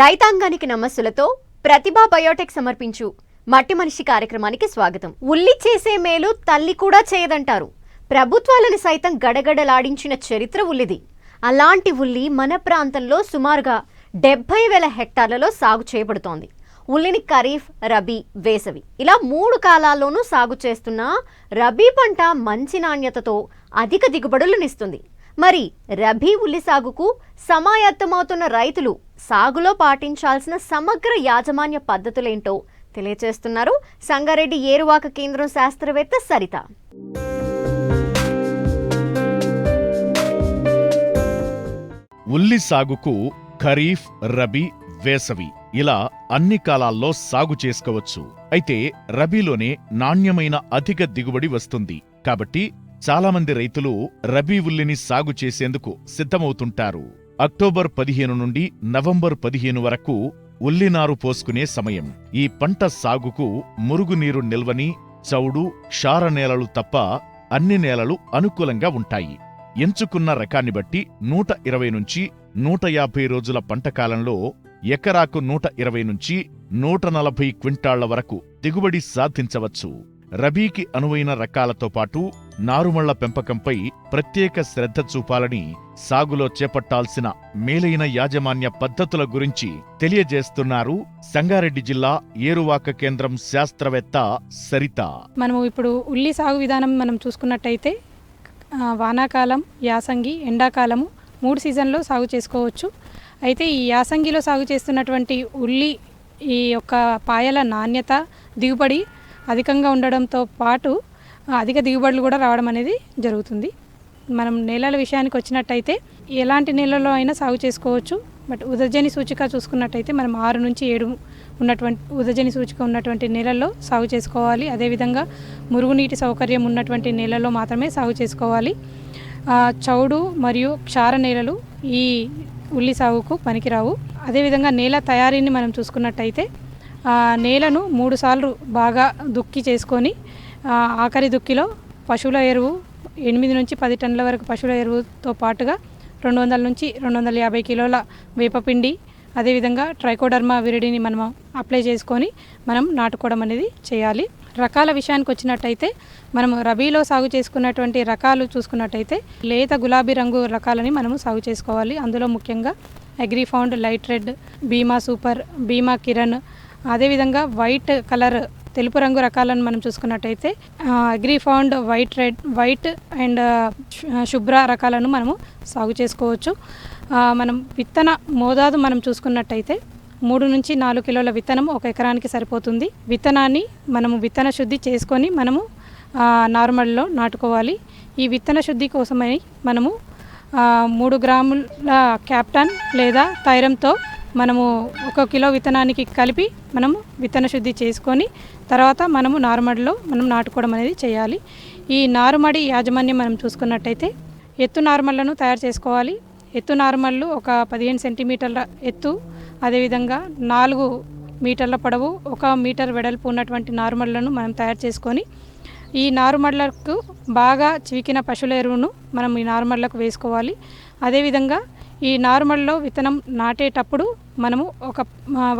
రైతాంగానికి నమస్సులతో ప్రతిభా బయోటెక్ సమర్పించు మట్టి మనిషి కార్యక్రమానికి స్వాగతం. ఉల్లి చేసే మేలు తల్లి కూడా చేయదంటారు. ప్రభుత్వాలను సైతం గడగడలాడించిన చరిత్ర ఉల్లిది. అలాంటి ఉల్లి మన ప్రాంతంలో సుమారుగా డెబ్బై వేల హెక్టార్లలో సాగు చేయబడుతోంది. ఉల్లిని ఖరీఫ్ రబీ వేసవి ఇలా మూడు కాలాల్లోనూ సాగు చేస్తున్న రబీ పంట మంచి నాణ్యతతో అధిక దిగుబడులనిస్తుంది మరి రబీ ఉల్లి సాగుకు సమాయత్తమవుతున్న రైతులు సాగులో పాటించాల్సిన సమగ్ర యాజమాన్య పద్ధతులేంటో తెలియచేస్తున్నారు సంగారెడ్డి ఏరువాక కేంద్రం శాస్త్రవేత్త సరిత. ఉల్లి సాగుకు ఖరీఫ్ రబీ వేసవి ఇలా అన్ని కాలాల్లో సాగు చేసుకోవచ్చు. అయితే రబీలోనే నాణ్యమైన అధిక దిగుబడి వస్తుంది. కాబట్టి చాలామంది రైతులు రబీ ఉల్లిని సాగు చేసేందుకు సిద్ధమవుతుంటారు. అక్టోబర్ పదిహేను నుండి నవంబర్ పదిహేను వరకు ఉల్లినారు పోసుకునే సమయం. ఈ పంట సాగుకు మురుగునీరు నిల్వని చౌడు క్షార నేలలు తప్ప అన్ని నేలలు అనుకూలంగా ఉంటాయి. ఎంచుకున్న రకాన్ని బట్టి నూట ఇరవై నుంచి నూట యాభై రోజుల పంటకాలంలో ఎకరాకు నూట ఇరవై నుంచి నూట నలభై క్వింటాళ్ళ వరకు దిగుబడి సాధించవచ్చు. రబీకి అనువైన రకాలతో పాటు నారుమళ్ళ పెంపకంపై ప్రత్యేక శ్రద్ధ చూపాలని సాగులో చేపట్టాల్సిన మేలైన యాజమాన్య పద్ధతుల గురించి తెలియజేస్తున్నారు సంగారెడ్డి జిల్లా ఏరువాక కేంద్రం శాస్త్రవేత్త సరిత. మనము ఇప్పుడు ఉల్లి సాగు విధానం మనం చూసుకున్నట్టయితే వానాకాలం యాసంగి ఎండాకాలము మూడు సీజన్లో సాగు చేసుకోవచ్చు. అయితే ఈ యాసంగిలో సాగు చేస్తున్నటువంటి ఉల్లి ఈ యొక్క పాయల నాణ్యత దిగుబడి అధికంగా ఉండడంతో పాటు అధిక దిగుబడులు కూడా రావడం అనేది జరుగుతుంది. మనం నేలల విషయానికి వచ్చినట్టయితే ఎలాంటి నేలలో అయినా సాగు చేసుకోవచ్చు. బట్ ఉదజని సూచిక చూసుకున్నట్టయితే మనం ఆరు నుంచి ఏడు ఉన్నటువంటి ఉదజని సూచిక ఉన్నటువంటి నేలల్లో సాగు చేసుకోవాలి. అదేవిధంగా మురుగునీటి సౌకర్యం ఉన్నటువంటి నేలల్లో మాత్రమే సాగు చేసుకోవాలి. చౌడు మరియు క్షార నేలలు ఈ ఉల్లి సాగుకు పనికిరావు. అదేవిధంగా నేల తయారీని మనం చూసుకున్నట్టయితే నేలను మూడుసార్లు బాగా దుక్కి చేసుకొని ఆఖరి దుక్కిలో పశువుల ఎరువు ఎనిమిది నుంచి పది టన్నుల వరకు పశువుల ఎరువుతో పాటుగా రెండు వందల నుంచి రెండు వందల యాభై కిలోల వేపపిండి అదేవిధంగా ట్రైకోడర్మా విరిడిని మనం అప్లై చేసుకొని మనం నాటుకోవడం అనేది చేయాలి. రకాల విషయానికి వచ్చినట్టయితే మనం రబీలో సాగు చేసుకున్నటువంటి రకాలు చూసుకున్నట్టయితే లేత గులాబీ రంగు రకాలని మనము సాగు చేసుకోవాలి. అందులో ముఖ్యంగా Agrifound light red Bhima super Bhima Kiran అదేవిధంగా వైట్ కలర్ తెలుపు రంగు రకాలను మనం చూసుకున్నట్టయితే Agrifound white red white and Shubhra రకాలను మనము సాగు చేసుకోవచ్చు. మనం విత్తన మోతాదు మనం చూసుకున్నట్టయితే మూడు నుంచి నాలుగు కిలోల విత్తనం ఒక ఎకరానికి సరిపోతుంది. విత్తనాన్ని మనము విత్తన శుద్ధి చేసుకొని మనము నార్మల్లో నాటుకోవాలి. ఈ విత్తన శుద్ధి కోసమని మనము మూడు గ్రాముల క్యాప్టన్ లేదా థైరంతో మనము ఒక కిలో విత్తనానికి కలిపి మనము విత్తన శుద్ధి చేసుకొని తర్వాత మనము నారుమడిలో మనం నాటుకోవడం అనేది చేయాలి. ఈ నారుమడి యాజమాన్యం మనం చూసుకున్నట్టయితే ఎత్తు నారుమళ్ళను తయారు చేసుకోవాలి. ఎత్తు నారుమళ్ళు ఒక పదిహేను సెంటీమీటర్ల ఎత్తు అదేవిధంగా నాలుగు మీటర్ల పొడవు ఒక మీటర్ వెడల్పు ఉన్నటువంటి నారుమళ్ళను మనం తయారు చేసుకొని ఈ నారుమళ్ళకు బాగా చివికిన పశువుల ఎరువును మనం ఈ నారుమళ్ళకు వేసుకోవాలి. అదేవిధంగా ఈ నారుమళ్ళలో విత్తనం నాటేటప్పుడు మనము ఒక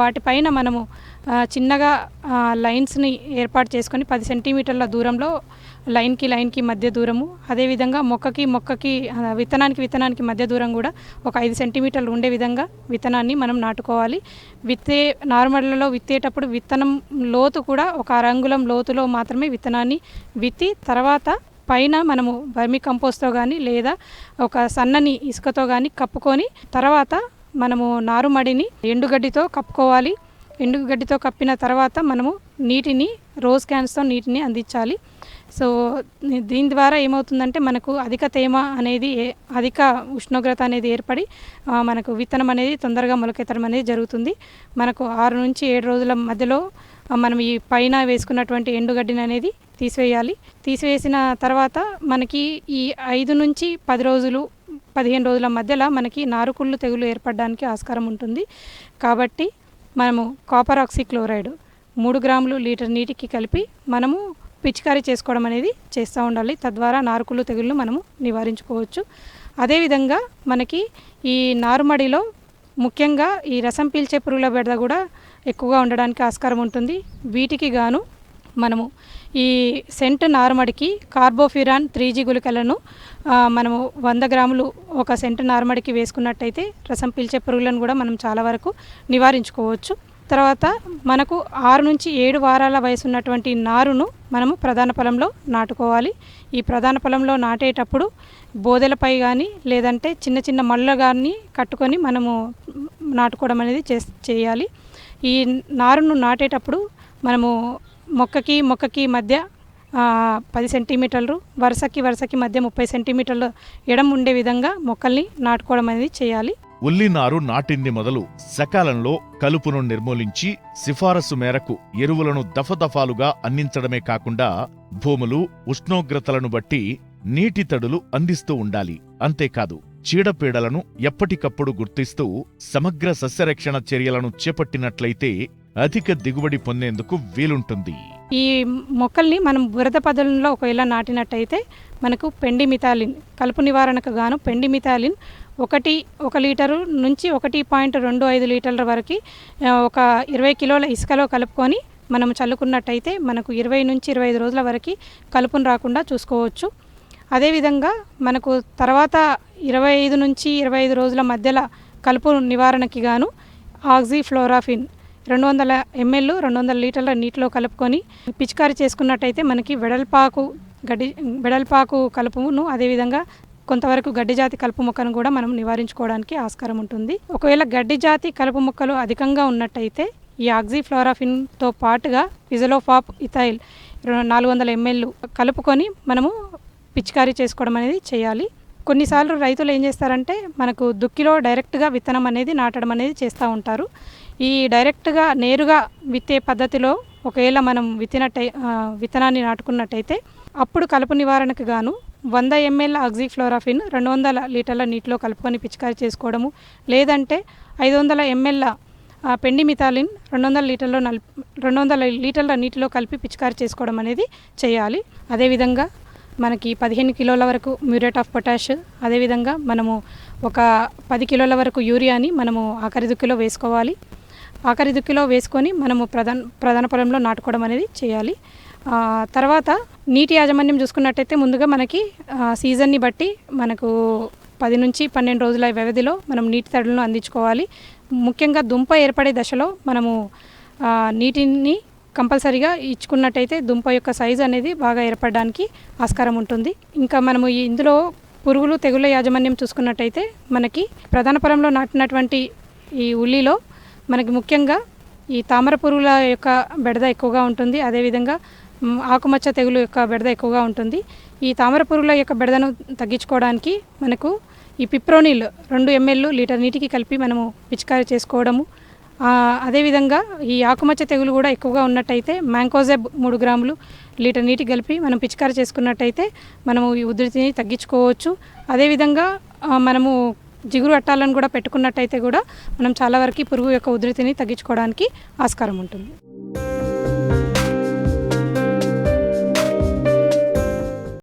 వాటిపైన మనము చిన్నగా లైన్స్ని ఏర్పాటు చేసుకొని పది సెంటీమీటర్ల దూరంలో లైన్కి లైన్కి మధ్య దూరము. అదేవిధంగా మొక్కకి మొక్కకి విత్తనానికి విత్తనానికి మధ్య దూరం కూడా ఒక ఐదు సెంటీమీటర్లు ఉండే విధంగా విత్తనాన్ని మనం నాటుకోవాలి. విత్తే నార్మల్లలో విత్తేటప్పుడు విత్తనం లోతు కూడా ఒక అరంగుళం లోతులో మాత్రమే విత్తనాన్ని విత్తి తర్వాత పైన మనము వర్మి కంపోస్ట్తో కానీ లేదా ఒక సన్నని ఇసుకతో కానీ కప్పుకొని తర్వాత మనము నారుమడిని ఎండుగడ్డితో కప్పుకోవాలి. ఎండుగడ్డితో కప్పిన తర్వాత మనము నీటిని రోజ్ క్యాన్స్తో నీటిని అందించాలి. సో దీని ద్వారా ఏమవుతుందంటే మనకు అధిక తేమ అనేది ఏ- అధిక ఉష్ణోగ్రత అనేది ఏర్పడి మనకు విత్తనం అనేది తొందరగా మొలకెత్తడం అనేది జరుగుతుంది. మనకు ఆరు నుంచి ఏడు రోజుల మధ్యలో మనం ఈ పైన వేసుకున్నటువంటి ఎండుగడ్డిని అనేది తీసివేయాలి. తీసివేసిన తర్వాత మనకి ఈ ఐదు నుంచి పది రోజులు పదిహేను రోజుల మధ్యలో మనకి నారుకుళ్ళు తెగులు ఏర్పడడానికి ఆస్కారం ఉంటుంది. కాబట్టి మనము కాపర్ ఆక్సిక్లోరైడ్ మూడు గ్రాములు లీటర్ నీటికి కలిపి మనము పిచికారీ చేసుకోవడం అనేది చేస్తూ ఉండాలి. తద్వారా నారుకుళ్ళు తెగుళ్ళు మనము నివారించుకోవచ్చు. అదేవిధంగా మనకి ఈ నారుమడిలో ముఖ్యంగా ఈ రసం పీల్చే పురుగుల బెడద కూడా ఎక్కువగా ఉండడానికి ఆస్కారం ఉంటుంది. వీటికి గాను మనము ఈ సెంట్ నార్మడికి కార్బోఫిరాన్ త్రీ జీ గుళికలను మనము వంద గ్రాములు ఒక సెంట్ నార్మడికి వేసుకున్నట్టయితే రసం పీల్చే పురుగులను కూడా మనం చాలా వరకు నివారించుకోవచ్చు. తర్వాత మనకు ఆరు నుంచి ఏడు వారాల వయసు ఉన్నటువంటి నారును మనము ప్రధాన పొలంలో నాటుకోవాలి. ఈ ప్రధాన పొలంలో నాటేటప్పుడు బోదెలపై కానీ లేదంటే చిన్న చిన్న మళ్ళ కానీ కట్టుకొని మనము నాటుకోవడం అనేది చే చేయాలి. ఈ నారును నాటేటప్పుడు మనము మొక్కకి మొక్కకి మధ్య పది సెంటీమీటర్లు వరుసకి వరుసకి మధ్య ముప్పై సెంటీమీటర్లు ఎడం ఉండే విధంగా మొక్కల్ని నాటుకోవడం అనేది చేయాలి. ఉల్లి నారు నాటింది మొదలు సకాలంలో కలుపును నిర్మూలించి సిఫారసు మేరకు ఎరువులను దఫదఫాలుగా అందించడమే కాకుండా భూములు ఉష్ణోగ్రతలను బట్టి నీటి తడులు అందిస్తూ ఉండాలి. అంతేకాదు చీడపీడలను ఎప్పటికప్పుడు గుర్తిస్తూ సమగ్ర సస్యరక్షణ చర్యలను చేపట్టినట్లయితే అధిక దిగుబడి పొందేందుకు వీలుంటుంది. ఈ మొక్కల్ని మనం బురద పదంలో ఒకవేళ నాటినట్టయితే మనకు పెండిమిథాలిన్ కలుపు నివారణకు గాను పెండిమిథాలిన్ ఒకటి ఒక లీటరు నుంచి ఒకటి పాయింట్ రెండు ఐదు లీటర్ల వరకు ఒక ఇరవై కిలోల ఇసుకలో కలుపుకొని మనం చల్లుకున్నట్టయితే మనకు ఇరవై నుంచి ఇరవై ఐదు రోజుల వరకు కలుపును రాకుండా చూసుకోవచ్చు. అదేవిధంగా మనకు తర్వాత ఇరవై ఐదు నుంచి ఇరవై ఐదు రోజుల మధ్యలో కలుపు నివారణకి గాను ఆక్సిఫ్లోరాఫిన్ రెండు వందల ఎంఎల్ రెండు వందల లీటర్ల నీటిలో కలుపుకొని పిచికారి చేసుకున్నట్టయితే మనకి వెడల్పాకు గడ్డి వెడల్పాకు కలుపును అదేవిధంగా కొంతవరకు గడ్డి జాతి కలుపు మొక్కను కూడా మనం నివారించుకోవడానికి ఆస్కారం ఉంటుంది. ఒకవేళ గడ్డి జాతి కలుపు మొక్కలు అధికంగా ఉన్నట్టయితే ఈ ఆక్సిఫ్లోరాఫిన్తో పాటుగా ఫిజలోఫాప్ ఇథైల్ నాలుగు వందల ఎంఎల్ కలుపుకొని మనము పిచికారీ చేసుకోవడం అనేది చేయాలి. కొన్నిసార్లు రైతులు ఏం చేస్తారంటే మనకు దుక్కిలో డైరెక్ట్గా విత్తనం అనేది నాటడం అనేది చేస్తూ ఉంటారు. ఈ డైరెక్ట్గా నేరుగా విత్తే పద్ధతిలో ఒకవేళ మనం విత్తినట్టయి విత్తనాన్ని నాటుకున్నట్టయితే అప్పుడు కలుపు నివారణకు గాను వంద ఎంఎల్ ఆక్సిఫ్లోరాఫిన్ రెండు వందల లీటర్ల నీటిలో కలుపుకొని పిచికారీ చేసుకోవడము లేదంటే ఐదు వందల ఎంఎల్ పెండిమిథాలిన్ రెండు వందల లీటర్లో నల్ రెండు వందల లీటర్ల నీటిలో కలిపి పిచికారీ చేసుకోవడం అనేది చేయాలి. అదేవిధంగా మనకి పదిహేను కిలోల వరకు మ్యూరేట్ ఆఫ్ పొటాష్ అదేవిధంగా మనము ఒక పది కిలోల వరకు యూరియాని మనము ఆఖరి దుక్కిలో వేసుకోవాలి. ఆఖరి దుక్కిలో వేసుకొని మనము ప్రధాన ప్రధాన పొలంలో నాటుకోవడం అనేది చేయాలి. తర్వాత నీటి యాజమాన్యం చూసుకున్నట్టయితే ముందుగా మనకి సీజన్ని బట్టి మనకు పది నుంచి పన్నెండు రోజుల వ్యవధిలో మనం నీటి తడులను అందించుకోవాలి. ముఖ్యంగా దుంప ఏర్పడే దశలో మనము నీటిని కంపల్సరీగా ఇచ్చుకున్నట్టయితే దుంప యొక్క సైజు అనేది బాగా ఏర్పడడానికి ఆస్కారం ఉంటుంది. ఇంకా మనము ఈ ఇందులో పురుగులు తెగుళ్ళ యాజమాన్యం చూసుకున్నట్టయితే మనకి ప్రధాన పొలంలో నాటినటువంటి ఈ ఉల్లిలో మనకి ముఖ్యంగా ఈ తామర పురుగుల యొక్క బెడద ఎక్కువగా ఉంటుంది. అదేవిధంగా ఆకుమచ్చ తెగులు యొక్క బెడద ఎక్కువగా ఉంటుంది. ఈ తామర పురుగుల యొక్క బెడదను తగ్గించుకోవడానికి మనకు ఈ పిప్రోనిల్ రెండు ఎంఎల్ లీటర్ నీటికి కలిపి మనము పిచికారీ చేసుకోవడము. అదేవిధంగా ఈ ఆకుమచ్చ తెగులు కూడా ఎక్కువగా ఉన్నట్టయితే మ్యాంకోజెబ్ మూడు గ్రాములు లీటర్ నీటి కలిపి మనం పిచికారీ చేసుకున్నట్టయితే మనము ఈ ఉధృతిని తగ్గించుకోవచ్చు. అదేవిధంగా మనము జిగురు అట్టాలను కూడా పెట్టుకున్నట్టయితే కూడా మనం చాలా వరకు పురుగు యొక్క ఉధృతిని తగ్గించుకోవడానికి ఆస్కారం ఉంటుంది.